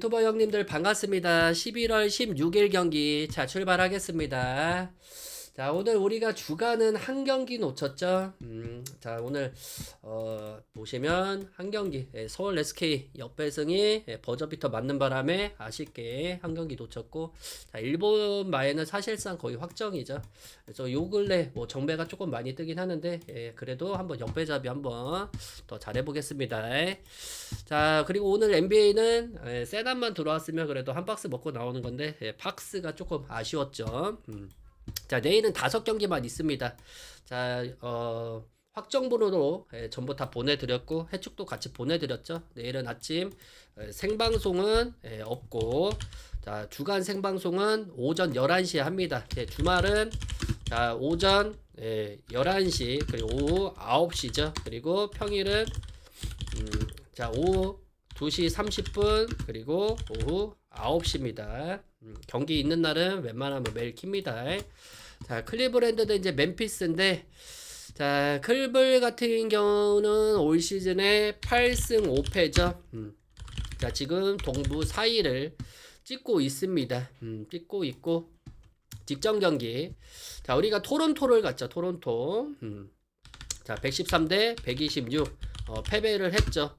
유튜버 형님들 반갑습니다. 11월 16일 경기 자 출발하겠습니다. 자 오늘 우리가 주간은 한 경기 놓쳤죠. 음, 자 오늘 어, 보시면 한 경기 예, 서울 SK 역배승이 예, 버저비터 맞는 바람에 아쉽게 한 경기 놓쳤고 자 일본 마에는 사실상 거의 확정이죠. 그래서 요 근래 뭐 정배가 조금 많이 뜨긴 하는데 예, 그래도 한번 역배잡이 한번 더 잘해보겠습니다. 자 그리고 오늘 NBA는 예, 세단만 들어왔으면 그래도 한 박스 먹고 나오는 건데 예, 박스가 조금 아쉬웠죠. 음. 자 내일은 다섯 경기만 있습니다. 자 어. 확정 번호로 예, 전부 다 보내드렸고 해축도 같이 보내드렸죠. 내일은 아침 예, 생방송은 예, 없고 자 주간 생방송은 오전 11시에 합니다. 예, 주말은 자 오전 예, 11시 그리고 오후 9시죠. 그리고 평일은 음, 자 오후 2시 30분 그리고 오후 9시입니다. 음, 경기 있는 날은 웬만하면 매일 킵니다. 자 클리브랜드도 이제 멤피스인데 자, 클블 같은 경우는 올 시즌에 8승 5패죠. 음. 자, 지금 동부 4위를 찍고 있습니다. 음, 찍고 있고 직전 경기. 자, 우리가 토론토를 갔죠. 토론토. 음. 자, 113대 126 어, 패배를 했죠.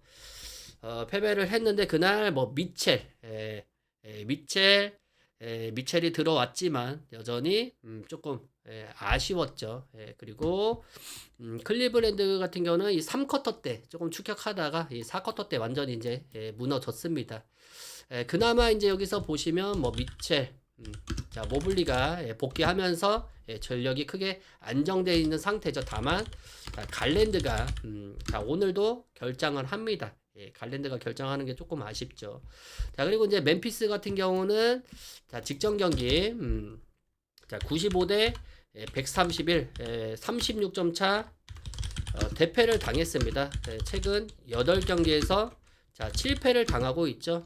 어, 패배를 했는데 그날 뭐 미첼, 에, 에, 미첼, 에, 미첼이 들어왔지만 여전히 음, 조금 예, 아쉬웠죠. 예, 그리고 음, 클리브랜드 같은 경우는 이 3쿼터 때 조금 추격하다가 이 4쿼터 때 완전히 이제 예, 무너졌습니다. 예, 그나마 이제 여기서 보시면 뭐 미첼, 음, 자 모블리가 예, 복귀하면서 예, 전력이 크게 안정되어 있는 상태죠. 다만 자, 갈랜드가 음, 자 오늘도 결장을 합니다. 예, 갈랜드가 결정하는 게 조금 아쉽죠. 자 그리고 이제 멤피스 같은 경우는 자 직전 경기 음, 자 95대 131, 36점 차 어, 대패를 당했습니다. 예, 최근 8경기에서 자 7패를 당하고 있죠.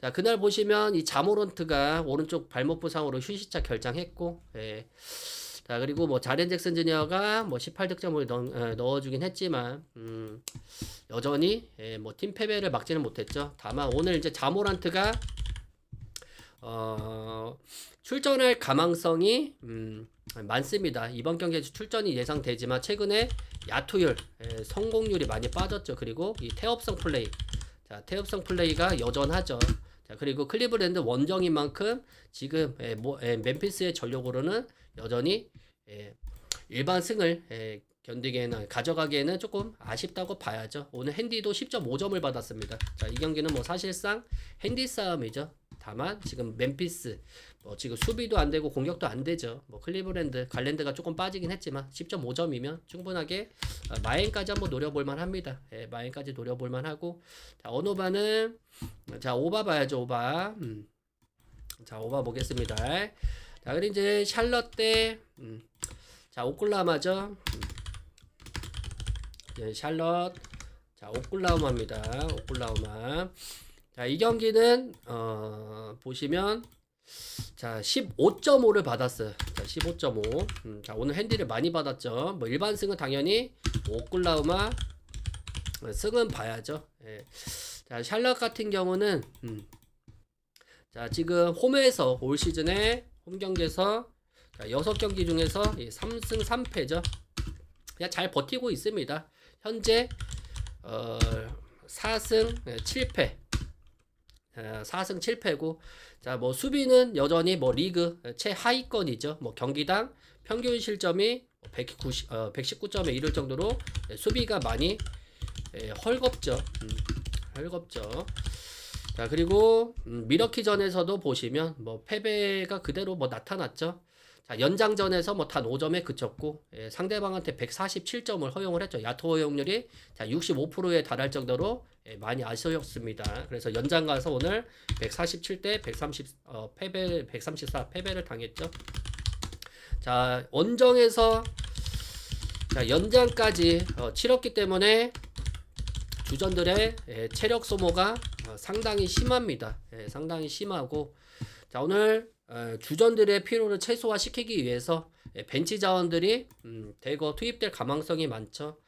자 그날 보시면 이 자모런트가 오른쪽 발목 부상으로 휴식차 결장했고, 예. 자 그리고 뭐 자렌 잭슨 주니어가 뭐 18득점을 넣, 넣어주긴 했지만 음, 여전히 예, 뭐팀 패배를 막지는 못했죠. 다만 오늘 이제 자모란트가 어, 출전할 가망성이 음, 많습니다. 이번 경기에 출전이 예상되지만 최근에 야투율, 예, 성공률이 많이 빠졌죠. 그리고 이 태업성 플레이, 자 태업성 플레이가 여전하죠. 자 그리고 클리브랜드 원정인 만큼 지금 예, 뭐, 예, 멤피스의 전력으로는 여전히 예, 일반 승을 예, 견디기에는 가져가기에는 조금 아쉽다고 봐야죠. 오늘 핸디도 10.5점을 받았습니다. 자, 이 경기는 뭐 사실상 핸디 싸움이죠. 다만 지금 멤피스 뭐 지금 수비도 안 되고 공격도 안 되죠. 뭐 클리브랜드 갈랜드가 조금 빠지긴 했지만 10.5점이면 충분하게 어, 마인까지 한번 노려볼 만합니다. 예, 마인까지 노려볼 만하고 자 어노바는 자 오바 봐야죠 오바. 음. 자 오바 보겠습니다. 자 그리고 이제 샬럿 대 음. 자 오클라마죠. 음. 예, 샬럿 자 오클라우마입니다. 오클라우마. 자, 이 경기는 어, 보시면 자, 15.5를 받았어요. 자, 15.5. 음, 자, 오늘 핸디를 많이 받았죠. 뭐 일반 승은 당연히 오클라우마 승은 봐야죠. 예. 자, 샬럿 같은 경우는 음, 자, 지금 홈에서 올 시즌에 홈 경기에서 자, 6경기 중에서 3승 3패죠. 그냥 잘 버티고 있습니다. 현재 어, 4승 7패. 4승 7패고 자 뭐 수비는 여전히 뭐 리그 최하위권이죠. 뭐 경기당 평균 실점이 190, 어, 119점에 이를 정도로 수비가 많이 에, 헐겁죠. 음, 헐겁죠. 자 그리고 음, 미러키전에서도 보시면 뭐 패배가 그대로 뭐 나타났죠. 자, 연장전에서 뭐 단 5점에 그쳤고 예, 상대방한테 147점을 허용을 했죠. 야투 허용률이 자, 65%에 달할 정도로 예, 많이 아쉬웠습니다. 그래서 연장 가서 오늘 147대 130 어, 패배 134 패배를 당했죠. 자, 원정에서 자, 연장까지 어, 치렀기 때문에 주전들의 예, 체력 소모가 어, 상당히 심합니다. 예, 상당히 심하고 자, 오늘 어, 주전들의 피로를 최소화시키기 위해서 예, 벤치 자원들이 음, 대거 투입될 가망성이 많죠.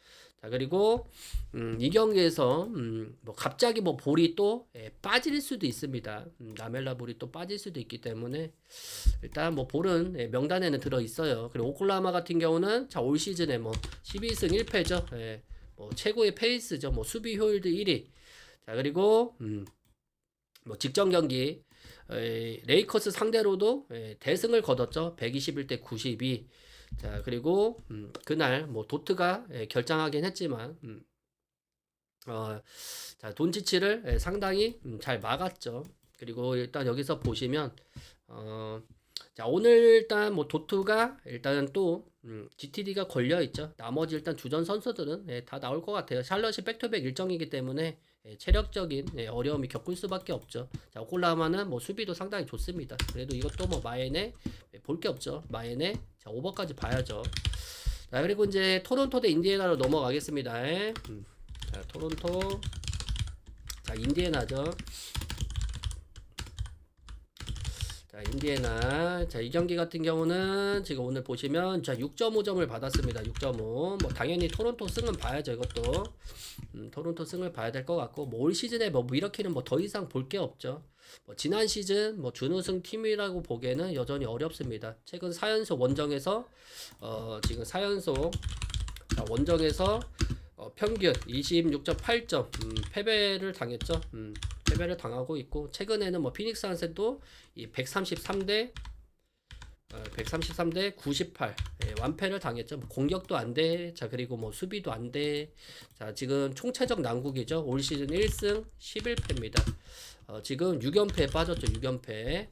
자, 그리고 음, 이 경기에서 음, 뭐 갑자기 뭐 볼이 또 예, 빠질 수도 있습니다. 음, 라멜라 볼이 또 빠질 수도 있기 때문에 일단 뭐 볼은 예, 명단에는 들어 있어요. 그리고 오클라마 같은 경우는 자, 올 시즌에 뭐 12승 1패죠. 예, 뭐 최고의 페이스죠. 뭐 수비 효율도 1위. 자, 그리고 음, 뭐 직전 경기 에, 레이커스 상대로도 에, 대승을 거뒀죠. 121대 92. 자, 그리고 음, 그날 뭐 도트가 에, 결장하긴 했지만 음, 어, 자, 돈치치를 에, 상당히 음, 잘 막았죠. 그리고 일단 여기서 보시면 어, 자, 오늘 일단 뭐 도트가 일단 또 음, GTD가 걸려 있죠. 나머지 일단 주전 선수들은 예, 다 나올 것 같아요. 샬럿이 백투백 일정이기 때문에 예, 체력적인 예, 어려움이 겪을 수밖에 없죠. 자, 오콜라마는 뭐 수비도 상당히 좋습니다. 그래도 이것도 뭐 마엔에 예, 볼게 없죠. 마엔에 자, 오버까지 봐야죠. 자, 그리고 이제 토론토 대 인디애나로 넘어가겠습니다. 예. 음, 자, 토론토 자, 인디애나죠. 자, 인디애나. 자, 이 경기 같은 경우는 지금 오늘 보시면 자, 6.5점을 받았습니다. 6.5. 뭐 당연히 토론토 승은 봐야죠, 이것도. 음, 토론토 승을 봐야 될 것 같고 뭐 올 시즌에 뭐 이렇게는 뭐 더 이상 볼 게 없죠. 뭐 지난 시즌 뭐 준우승 팀이라고 보기에는 여전히 어렵습니다. 최근 4연속 원정에서 어, 지금 4연속 자, 원정에서 어, 평균 26.8점 음, 패배를 당했죠. 음, 패배를 당하고 있고 최근에는 뭐 피닉스 한센도 이 133대 어, 133대 98 예, 완패를 당했죠. 뭐 공격도 안 돼. 자 그리고 뭐 수비도 안 돼. 자 지금 총체적 난국이죠. 올 시즌 1승 11패입니다. 어, 지금 6연패에 빠졌죠. 6연패.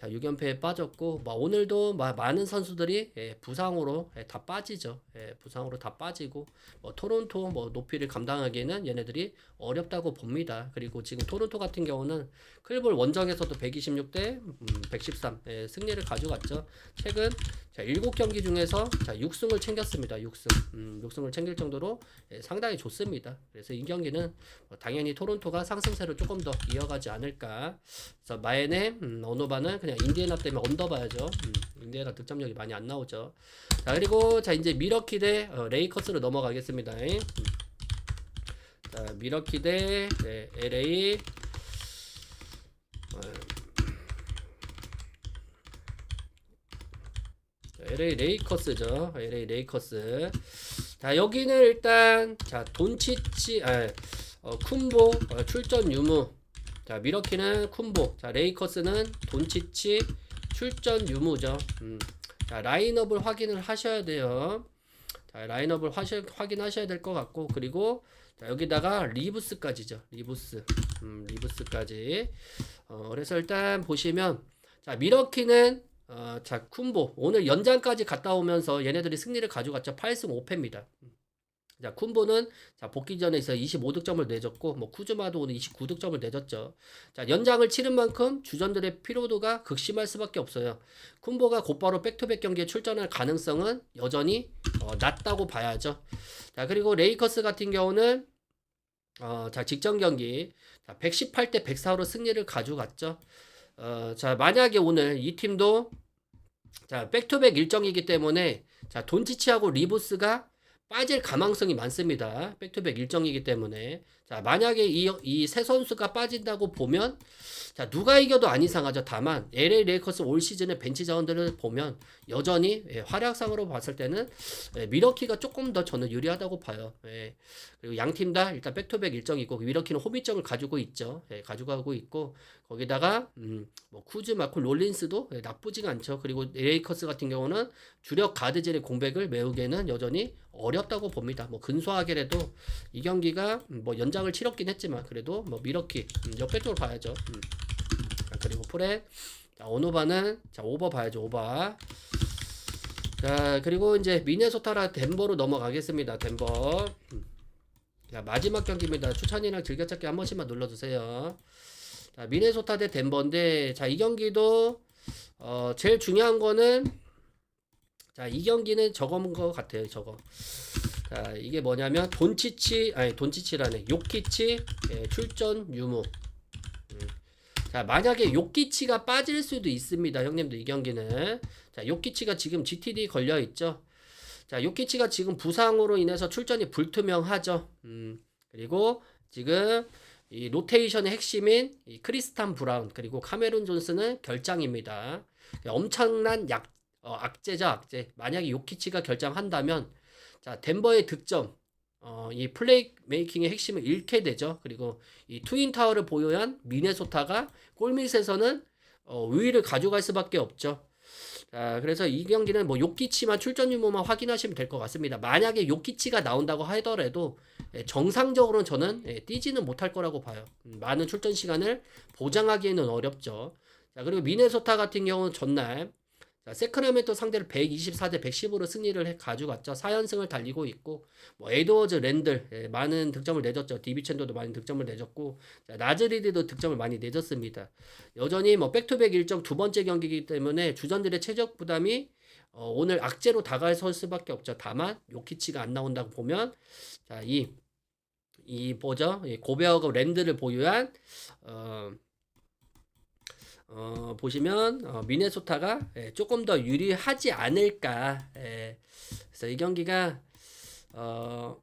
자 6연패에 빠졌고 뭐 오늘도 마, 많은 선수들이 예, 부상으로 예, 다 빠지죠. 예, 부상으로 다 빠지고 뭐 토론토 뭐 높이를 감당하기에는 얘네들이 어렵다고 봅니다. 그리고 지금 토론토 같은 경우는 클볼 원정에서도 126대 음, 113 예, 승리를 가져갔죠. 최근 자, 7경기 중에서 자, 6승을 챙겼습니다. 6승. 음, 6승을 챙길 정도로 예, 상당히 좋습니다. 그래서 이 경기는 뭐 당연히 토론토가 상승세를 조금 더 이어가지 않을까. 그래서 마엔의 음, 언어바는 그냥 인디애나 때문에 언더봐야죠. 음, 인디애나 득점력이 많이 안 나오죠. 자, 그리고 자, 이제 미러키 대 어, 레이커스로 넘어가겠습니다. 음. 자, 미러키 대 네, LA 어, LA 레이커스죠. LA 레이커스. 자, 여기는 일단 자, 돈치치 아, 어, 쿤보 어, 출전 유무. 자, 미러키는 쿤보. 자, 레이커스는 돈치치 출전 유무죠. 음. 자, 라인업을 확인을 하셔야 돼요. 자, 라인업을 하셔, 확인하셔야 될 것 같고 그리고 자, 여기다가 리브스까지죠. 리브스. 음, 리브스까지. 어, 그래서 일단 보시면 자, 미러키는 어, 자, 쿤보. 오늘 연장까지 갔다 오면서 얘네들이 승리를 가져갔죠. 8승 5패입니다. 자, 쿤보는 자, 복귀 전에서 25득점을 내줬고, 뭐, 쿠즈마도 오늘 29득점을 내줬죠. 자, 연장을 치른 만큼 주전들의 피로도가 극심할 수밖에 없어요. 쿤보가 곧바로 백투백 경기에 출전할 가능성은 여전히 어, 낮다고 봐야죠. 자, 그리고 레이커스 같은 경우는 어, 자, 직전 경기 자, 118대 104로 승리를 가져갔죠. 어, 자, 만약에 오늘 이 팀도 자, 백투백 일정이기 때문에 자, 돈치치하고 리부스가 빠질 가망성이 많습니다. 백투백 일정이기 때문에. 자, 만약에 이, 이세 선수가 빠진다고 보면, 자, 누가 이겨도 안 이상하죠. 다만, LA 레이커스 올 시즌의 벤치 자원들을 보면, 여전히, 예, 활약상으로 봤을 때는, 예, 미러키가 조금 더 저는 유리하다고 봐요. 예. 그리고 양 팀 다 일단 백투백 일정이 있고, 미러키는 호비점을 가지고 있죠. 예, 가지고 가고 있고, 거기다가, 음, 뭐, 쿠즈, 마코, 롤린스도 예, 나쁘지가 않죠. 그리고 레이커스 같은 경우는 주력 가드젤의 공백을 메우기에는 여전히 어렵다고 봅니다. 뭐 근소하게라도 이 경기가 음, 뭐 연장을 치렀긴 했지만 그래도 뭐 미러키 음, 옆에 쪽으로 봐야죠. 음. 자, 그리고 프레 자, 오노바는 자 오버 봐야죠. 오버. 자 그리고 이제 미네소타라 덴버로 넘어가겠습니다. 덴버. 음. 자 마지막 경기입니다. 추천이랑 즐겨찾기 한 번씩만 눌러주세요. 자 미네소타 대 덴버인데 자 이 경기도 어 제일 중요한 거는 자, 이 경기는 저거인 것 같아요, 저거. 자, 이게 뭐냐면, 돈치치, 아니, 돈치치라네. 요키치, 예, 출전 유무. 음. 자, 만약에 요키치가 빠질 수도 있습니다, 형님들, 이 경기는. 자, 요키치가 지금 GTD 걸려있죠. 자, 요키치가 지금 부상으로 인해서 출전이 불투명하죠. 음, 그리고 지금 이 로테이션의 핵심인 이 크리스탄 브라운 그리고 카메룬 존스는 결장입니다. 엄청난 약 어, 악재죠, 악재. 만약에 요키치가 결장한다면 자, 덴버의 득점 어, 이 플레이 메이킹의 핵심을 잃게 되죠. 그리고 이 트윈 타워를 보유한 미네소타가 골밑에서는 어, 우위를 가져갈 수밖에 없죠. 자, 그래서 이 경기는 뭐 요키치만 출전 유무만 확인하시면 될 것 같습니다. 만약에 요키치가 나온다고 하더라도 예, 정상적으로는 저는 예, 뛰지는 못할 거라고 봐요. 음, 많은 출전 시간을 보장하기에는 어렵죠. 자, 그리고 미네소타 같은 경우는 전날 자, 세크라멘토 상대를 124대 110으로 승리를 해 가져갔죠. 4연승을 달리고 있고 뭐 에드워즈 랜들 예, 많은 득점을 내줬죠. 디비첸도도 많은 득점을 내줬고 자, 나즈리드도 득점을 많이 내줬습니다. 여전히 뭐 백투백 일정 두 번째 경기이기 때문에 주전들의 체적 부담이 어, 오늘 악재로 다가설 수밖에 없죠. 다만 요키치가 안 나온다고 보면 자, 이, 이 뭐죠? 이 고베어급 랜드를 보유한 어, 어, 보시면 어, 미네소타가 예, 조금 더 유리하지 않을까. 예. 그래서 이 경기가 어,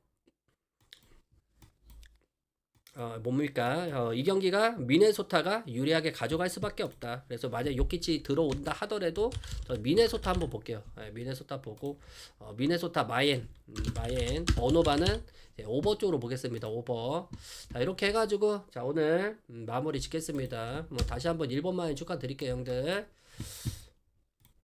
어, 뭡니까? 어, 이 경기가 미네소타가 유리하게 가져갈 수밖에 없다. 그래서 만약 요키치 들어온다 하더라도 저 미네소타 한번 볼게요. 예, 미네소타 보고 어, 미네소타 마옌, 음, 마옌 번호바는 예, 오버 쪽으로 보겠습니다. 오버. 자 이렇게 해가지고 자 오늘 음, 마무리 짓겠습니다. 뭐 다시 한번 1번만 축하드릴게요, 형들.